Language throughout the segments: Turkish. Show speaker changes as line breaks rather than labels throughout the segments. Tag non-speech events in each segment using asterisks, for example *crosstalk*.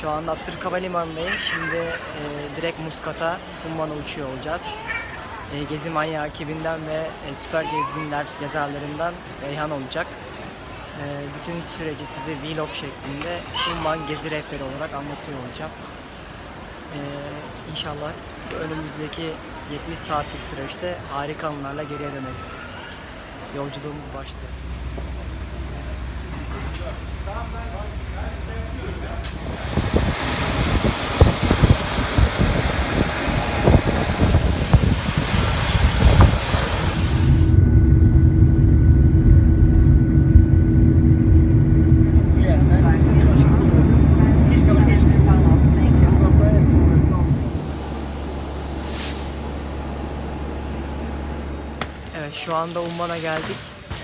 Şu anda Atatürk Havalimanı'ndayım. Şimdi e, direkt Muskat'a, Umman'a uçuyor olacağız. E, Gezi Manyağı ekibinden ve e, Süper Gezginler yazarlarından Reyhan olacak. E, bütün süreci size vlog şeklinde Umman Gezi rehberi olarak anlatıyor olacağım. E, inşallah önümüzdeki 70 saatlik süreçte harika anılarla geriye döneriz. Yolculuğumuz başlıyor. Evet şu anda Umman'a geldik.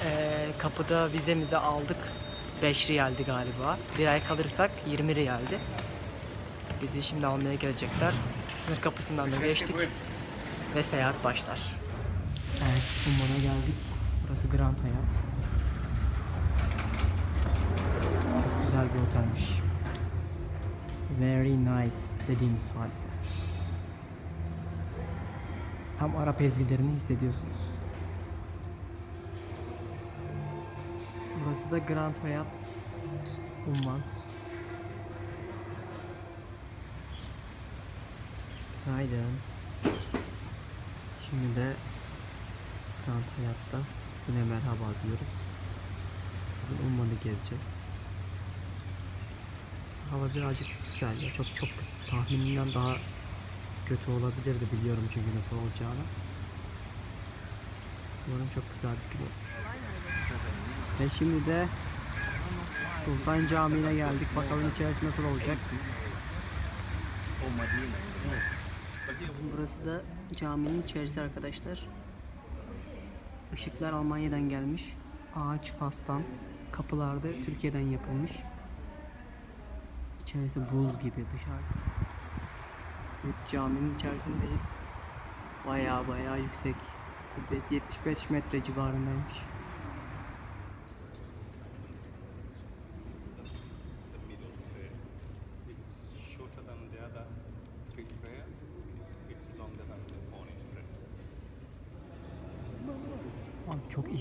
Ee, kapıda vizemizi aldık. 5 riyaldi galiba. Bir ay kalırsak 20 riyaldi. Bizi şimdi almaya gelecekler. Sınır kapısından da geçtik. Ve seyahat başlar. Evet Umman'a geldik. Burası Grand Hyatt. Çok güzel bir otelmiş. Very nice dediğimiz hadise. Tam Arap ezgilerini hissediyorsunuz. Burası da Grand Hyatt Umman. Günaydın. Şimdi de Grand Hyatt'ta yine merhaba diyoruz. Bugün Umman'ı gezeceğiz. Hava birazcık güzel ya. Çok çok tahminimden daha kötü olabilirdi biliyorum çünkü nasıl olacağını. Umarım çok güzel bir gün olur. Ve şimdi de Sultan Camii'ne geldik. Bakalım içerisi nasıl olacak. Burası da caminin içerisi arkadaşlar. Işıklar Almanya'dan gelmiş. Ağaç Fas'tan. Kapılarda Türkiye'den yapılmış. İçerisi buz gibi dışarısı. Evet, caminin içerisindeyiz. Baya baya yüksek. Kubbesi 75 metre civarındaymış.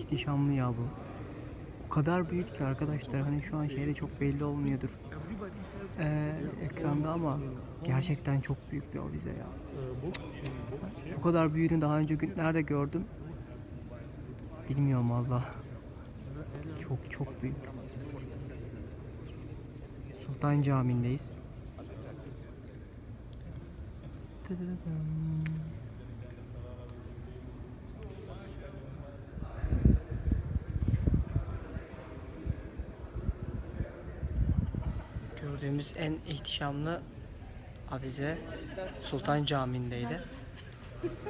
İhtişamlı ya bu. O kadar büyük ki arkadaşlar hani şu an şeyde çok belli olmuyordur. Ee, ekranda ama gerçekten çok büyük bir avize ya. Bu kadar büyüğünü daha önce gün nerede gördüm? Bilmiyorum valla. Çok çok büyük. Sultan Camii'ndeyiz. Dıdıdıdım. Gördüğümüz en ihtişamlı avize Sultan Camii'ndeydi.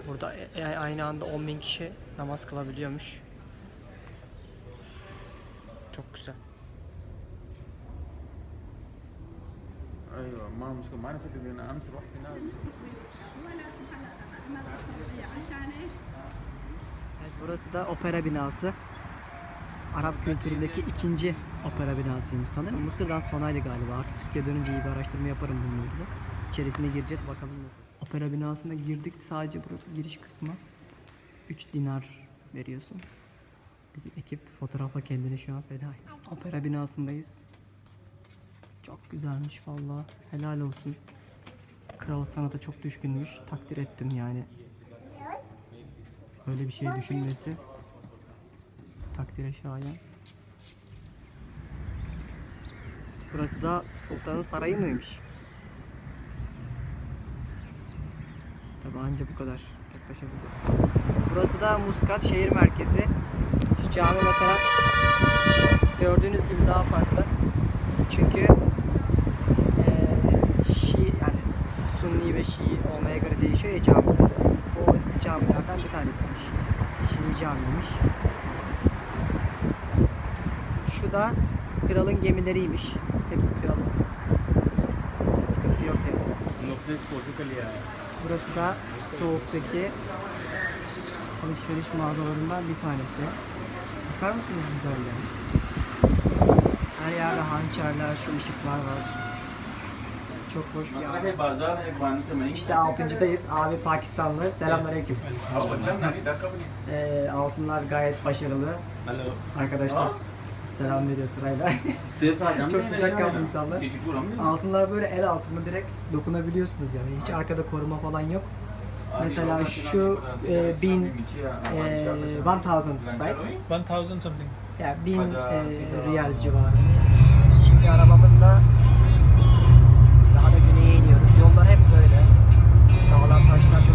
Burada e- e- aynı anda 10 bin kişi namaz kılabiliyormuş. Çok güzel.
ايوه ما مشكله ما نسيت اني انا امس رحت هناك
Evet, burası da opera binası. Arap kültüründeki ikinci opera binasıymış sanırım. Mısır'dan sonraydı galiba. Artık Türkiye dönünce iyi bir araştırma yaparım bununla ilgili. İçerisine gireceğiz bakalım nasıl. Opera binasına girdik. Sadece burası giriş kısmı. 3 dinar veriyorsun. Bizim ekip fotoğrafa kendini şu an feda etti. Opera binasındayız. Çok güzelmiş vallahi. Helal olsun. Kral sanata çok düşkünmüş. Takdir ettim yani. Öyle bir şey düşünmesi takdire şayan. Burası da sultanın sarayı mıymış? Tabi anca bu kadar. Burası da Muscat şehir merkezi. Şu cami mesela gördüğünüz gibi daha farklı. Çünkü eee Şii yani Sunni ve Şii olmaya göre değişiyor ya camiler. O camilerden bir tanesiymiş. Şii camiymiş şu da kralın gemileriymiş. Hepsi kralın. Sıkıntı yok yani. Burası da soğuktaki alışveriş mağazalarından bir tanesi. Bakar mısınız güzelliğe? Her yerde hançerler, şu ışıklar var. Çok hoş bir
yer.
İşte altıncıdayız. Abi Pakistanlı. Selamünaleyküm. Ee, altınlar gayet başarılı. Arkadaşlar selam veriyor sırayla. *laughs* Çok sıcakkanlı
nahi
insanlar.
Nahi.
altınlar böyle el altında direkt dokunabiliyorsunuz yani. Hiç arkada koruma falan yok. Mesela şu e, bin e, 1000 right?
1000 something.
Yani 1000 e, riyal civarı. Şimdi arabamızla daha da güneye iniyoruz. Yollar hep böyle. Dağlar, taşlar çok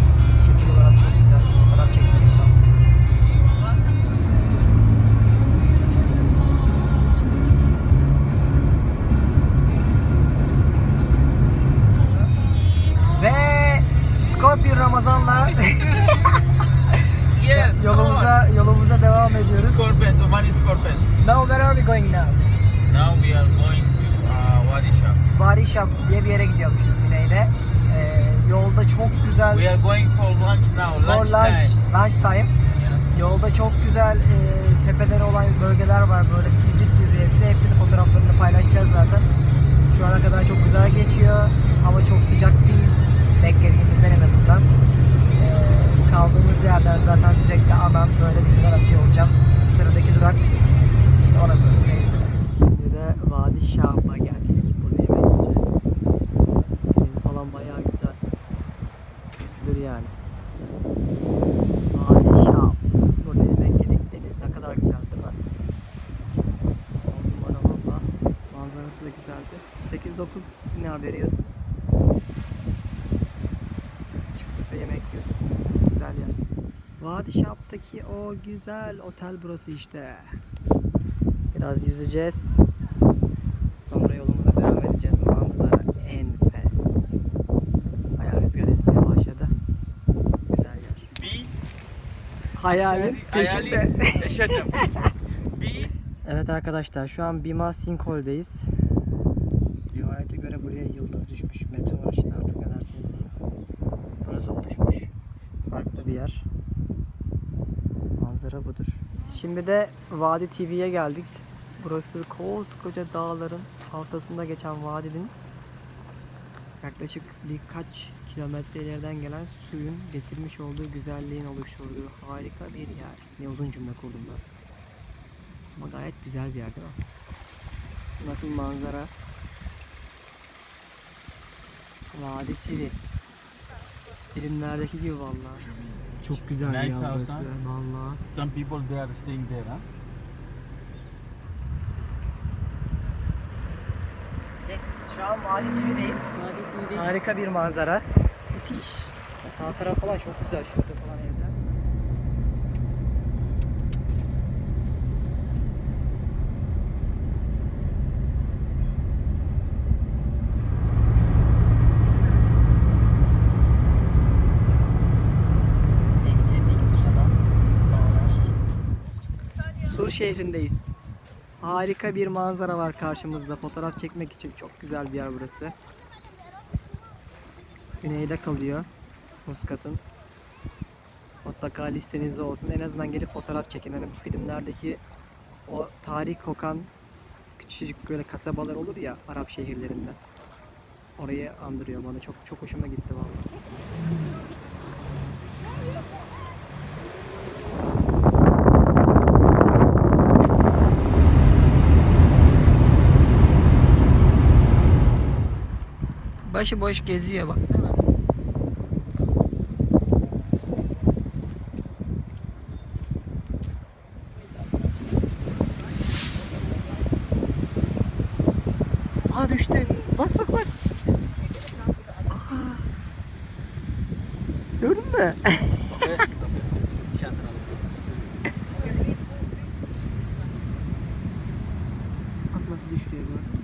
Scorpion Ramazan'la *laughs*
Yes.
yolumuza yolumuza devam ediyoruz.
Scorpions, Omani Scorpions.
Now where are we going now?
Now we are going to uh, Wadi Sham.
Varişam diye bir yere gidiyormuşuz güneyde. Ee, yolda çok güzel
We are going for lunch now.
for
lunch
lunch,
time.
lunch time. Yolda çok güzel e, tepeleri olan bölgeler var böyle sivri sivri hepsi. Hepsinin fotoğraflarını paylaşacağız zaten. Şu ana kadar çok güzel geçiyor. Hava çok sıcak değil. Beklediğimizden en azından. Ee, kaldığımız yerden zaten sürekli anan böyle videolar atıyor olacağım. Sıradaki durak işte orası neyse. Şimdi de Vadi Şahap'a geldik. Burada yemek yiyeceğiz. Deniz falan bayağı güzel. Güzeldir yani. Vadi Şahap. Burada yemek yedik. Deniz ne kadar güzel değil mi? On. Manzarası da güzeldi. 8-9 dinar veriyorsun. Güzel yer. Vadi Şahap'taki o güzel otel burası işte. Biraz yüzeceğiz. Sonra yolumuza devam edeceğiz. Manzara enfes. Bayağı rüzgar esmeye başladı. Güzel yer.
B.
Hayalin peşinde.
Yaşadım. *laughs* B.
Evet arkadaşlar şu an Bima Sinkol'deyiz. Rivayete göre buraya yıldız düşmüş. Meteor işte artık ne dersiniz deyin. Burası o düşmüş. Farklı bir yer. Manzara budur. Şimdi de Vadi TV'ye geldik. Burası koskoca dağların ortasında geçen vadinin yaklaşık birkaç kilometre ileriden gelen suyun getirmiş olduğu güzelliğin oluşturduğu harika bir yer. Ne uzun cümle kurdum ben. Ama gayet güzel bir yer değil mi? Nasıl manzara? Vadi TV. Filmlerdeki gibi vallahi. Çok güzel
Nice
ya burası.
huh?
Vallahi.
Some people they are staying there, huh?
Yes, şu an Vadi TV'deyiz. Harika bir manzara. Müthiş. Sağ taraf falan çok güzel. Şurada Sur şehrindeyiz. Harika bir manzara var karşımızda. Fotoğraf çekmek için çok güzel bir yer burası. Güneyde kalıyor Muskat'ın. Mutlaka listenizde olsun. En azından gelip fotoğraf çekin. Hani bu filmlerdeki o tarih kokan küçücük böyle kasabalar olur ya Arap şehirlerinde. Orayı andırıyor bana. Çok çok hoşuma gitti vallahi. Başı boş geziyor baksana. Aa düştü. Bak bak bak. Aa. Gördün mü? *laughs* bak nasıl düşüyor gördün mü?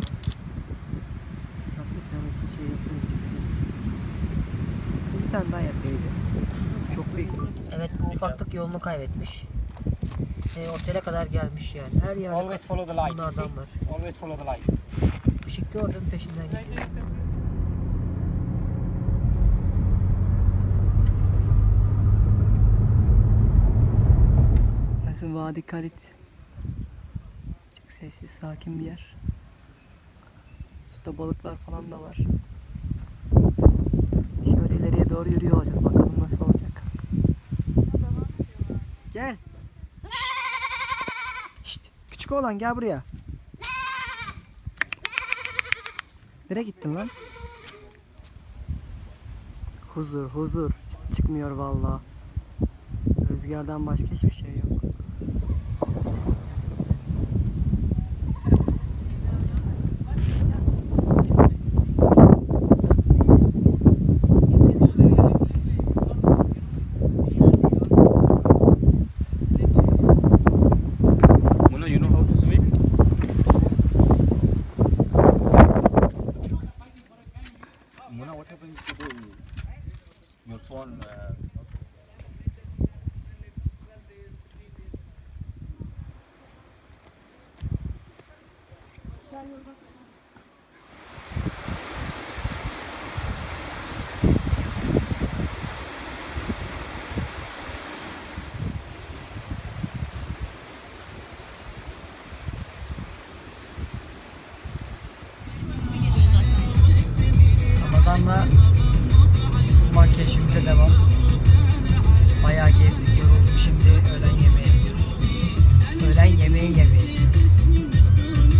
Bak bir tanesi şey yapıyor. Bir tane daha yap baby. Çok büyük. Evet bu ufaklık yolunu kaybetmiş. E, otele kadar gelmiş yani. Her yerde
Always follow the light.
Bunlardan var.
Always follow the light.
Işık gördüm peşinden gidiyor. Burası Vadi Kalit. Çok sessiz, sakin bir yer. Suda balıklar falan da var. Şöyle ileriye doğru yürüyor olacağız. Bakalım nasıl olacak. Gel. Şşt, küçük oğlan gel buraya. Nereye gittin lan? Huzur, huzur. Çıkmıyor vallahi. Rüzgardan başka hiçbir şey Umman keşfimize devam. Bayağı gezdik, yorulduk. Şimdi öğlen yemeğe gidiyoruz. Öğlen yemeği yemeye gidiyoruz.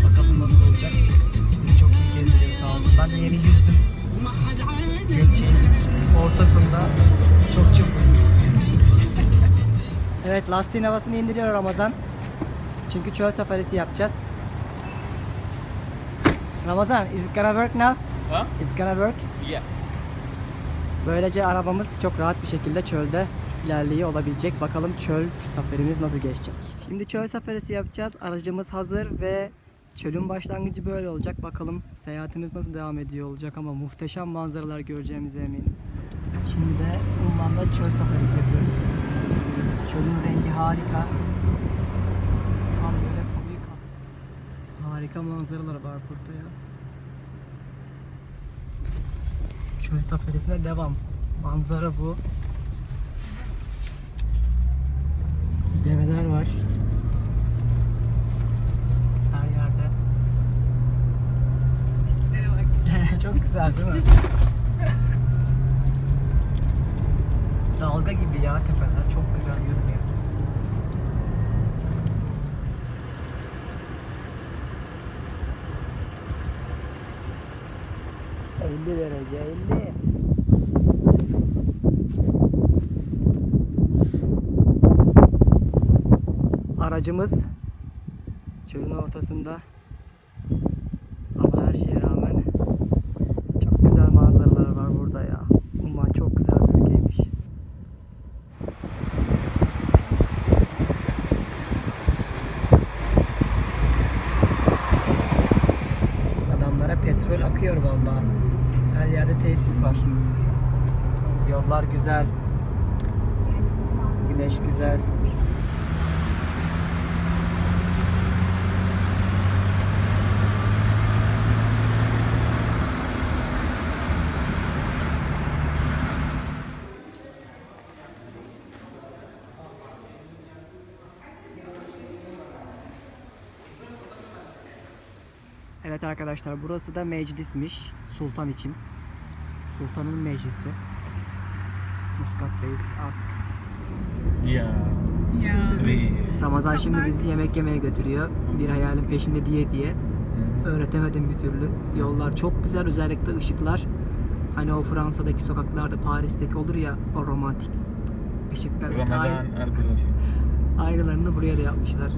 Bakalım nasıl olacak. Bizi çok iyi gezdiriyor sağ olsun. Ben de yeni yüzdüm. Gökçe'nin ortasında. Çok çılgınız. evet lastiğin havasını indiriyor Ramazan. Çünkü çöl safarisi yapacağız. Ramazan, is it gonna work now?
huh?
Is it gonna work?
Yeah.
Böylece arabamız çok rahat bir şekilde çölde ilerliyor olabilecek. Bakalım çöl safarimiz nasıl geçecek. Şimdi çöl safarisi yapacağız. Aracımız hazır ve çölün başlangıcı böyle olacak. Bakalım seyahatimiz nasıl devam ediyor olacak ama muhteşem manzaralar göreceğimize eminim. Şimdi de Umman'da çöl safarisi yapıyoruz. Çölün rengi harika. Tam böyle kuyu. Harika manzaralar var burada ya. Çöl safarisine devam. Manzara bu. Develer var. Her yerde. *laughs* Çok güzel değil mi? Dalga gibi ya tepeler. Çok güzel görünüyor. Elli derece elli. Aracımız çölün ortasında ama her şeye rağmen çok güzel manzaralar var burada ya. Umman çok güzel bir ülkeymiş. Adamlara petrol akıyor vallahi. Her yerde tesis var. Yollar güzel. Güneş güzel. Evet arkadaşlar burası da meclismiş sultan için. Sultanın meclisi. Muskat'tayız artık.
Yeah. Yeah.
Ramazan şimdi bizi yemek yemeye götürüyor. Bir hayalin peşinde diye diye. Öğretemedim bir türlü. Yollar çok güzel özellikle ışıklar. Hani o Fransa'daki sokaklarda Paris'teki olur ya o romantik ışıklar işte aynı,
Ramadan *laughs* Argoloshi.
aynılarını buraya da yapmışlar.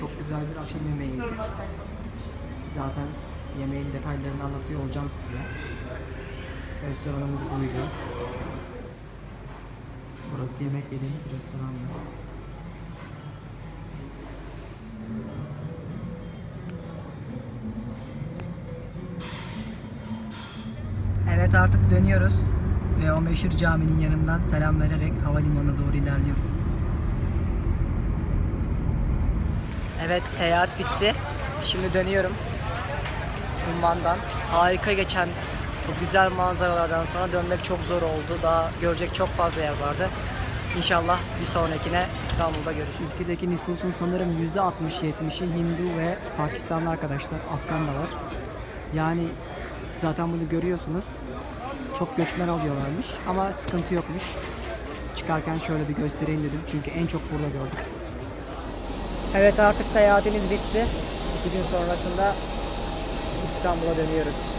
Çok güzel bir akşam yemeği. Zaten yemeğin detaylarını anlatıyor olacağım size. Restoranımız buydu. Burası yemek yediğimiz restoran. Evet artık dönüyoruz ve o meşhur caminin yanından selam vererek havalimanına doğru ilerliyoruz. Evet seyahat bitti. Şimdi dönüyorum. Umman'dan. Harika geçen bu güzel manzaralardan sonra dönmek çok zor oldu. Daha görecek çok fazla yer vardı. İnşallah bir sonrakine İstanbul'da görüşürüz. Ülkedeki nüfusun sanırım %60-70'i Hindu ve Pakistanlı arkadaşlar. Afgan da var. Yani zaten bunu görüyorsunuz. Çok göçmen alıyorlarmış ama sıkıntı yokmuş. Çıkarken şöyle bir göstereyim dedim çünkü en çok burada gördük. Evet artık seyahatimiz bitti. İki gün sonrasında İstanbul'a dönüyoruz.